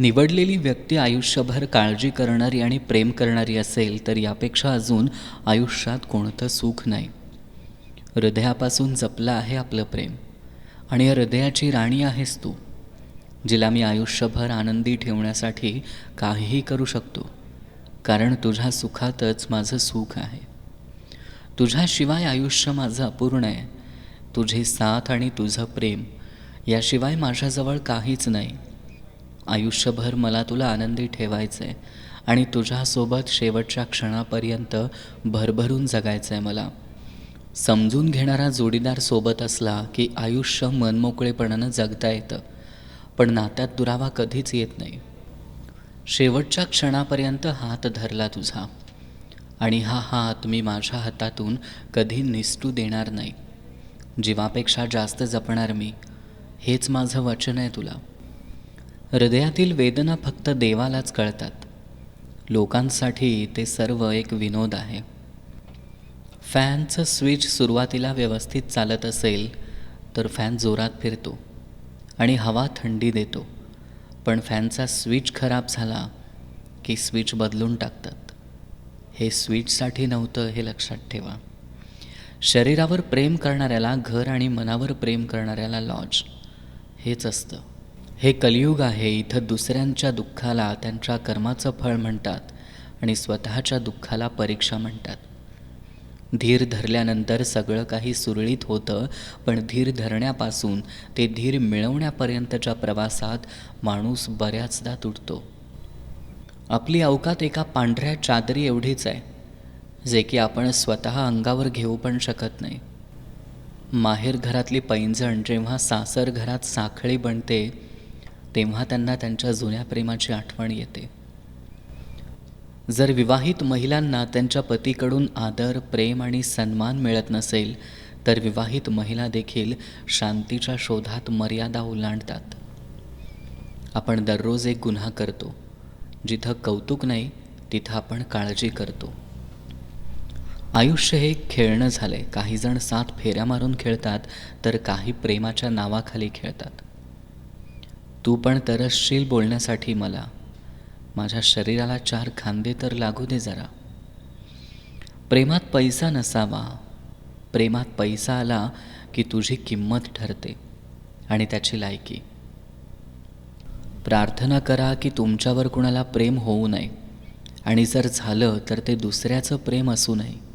निवडलेली व्यक्ती आयुष्यभर काळजी करणारी आणि प्रेम करणारी असेल तर यापेक्षा अजून आयुष्यात कोणतं सुख नाही. हृदयापासून जपलं आहे आपलं प्रेम आणि या हृदयाची राणी आहेस तू जिला मी आयुष्यभर आनंदी ठेवण्यासाठी काहीही करू शकतो कारण तुझ्या सुखातच माझं सुख आहे. तुझ्याशिवाय आयुष्य माझं अपूर्ण आहे. तुझी साथ आणि तुझं प्रेम याशिवाय माझ्याजवळ काहीच नाही. आयुष्यभर मला तुला आनंदी ठेवायचं आहे आणि तुझ्यासोबत शेवटच्या क्षणापर्यंत भरभरून जगायचं आहे मला. समजून घेणारा जोडीदार सोबत असला की आयुष्य मनमोकळेपणानं जगता येतं पण नात्यात दुरावा कधीच येत नाही. शेवटच्या क्षणापर्यंत हात धरला तुझा आणि हा हात मी माझ्या हातातून कधी निसटू देणार नाही. जीवापेक्षा जास्त जपणार मी हेच माझं वचन आहे तुला. हृदयातील वेदना फक्त देवालाच कळतात. लोकांसाठी ते सर्व एक विनोद आहे. फॅनचं स्विच सुरुवातीला व्यवस्थित चालत असेल तर फॅन जोरात फिरतो आणि हवा थंडी देतो. पण फॅनचा स्विच खराब झाला की स्विच बदलून टाकतात. हे स्विचसाठी नव्हतं हे लक्षात ठेवा. शरीरावर प्रेम करणाऱ्याला घर आणि मनावर प्रेम करणाऱ्याला लॉज. हेच असतं. हे कलियुग आहे इथं दुसऱ्यांच्या दुःखाला त्यांच्या कर्माचं फळ म्हणतात आणि स्वतःच्या दुःखाला परीक्षा म्हणतात. धीर धरल्यानंतर सगळं काही सुरळीत होतं पण धीर धरण्यापासून ते धीर मिळवण्यापर्यंतच्या प्रवासात माणूस बऱ्याचदा तुटतो. आपली अवकात एका पांढऱ्या चादरी एवढीच आहे जे की आपण स्वतः अंगावर घेऊ पण शकत नाही. माहेर घरातली पैंजण जेव्हा सासर घरात साखळी बनते तेव्हा त्यांना त्यांच्या जुन्या प्रेमाची आठवण येते. जर विवाहित महिलांना त्यांच्या पतीकडून आदर प्रेम आणि सन्मान मिळत नसेल तर विवाहित महिला देखील शांतीच्या शोधात मर्यादा ओलांडतात. आपण दररोज एक गुन्हा करतो. जिथं कौतुक नाही तिथं आपण काळजी करतो. आयुष्य हे खेळणं झालं आहे काही जण सात फेऱ्या मारून खेळतात तर काही प्रेमाच्या नावाखाली खेळतात. तू पण तरसशील बोलण्यासाठी मला. माझ्या शरीराला चार खांदे तर लागू दे जरा. प्रेमात पैसा नसावा. प्रेमात पैसा आला की तुझी किंमत ठरते आणि त्याची लायकी. प्रार्थना करा की तुमच्यावर कुणाला प्रेम होऊ नये. आणि जर झालं तर ते दुसऱ्याचं प्रेम असू नये.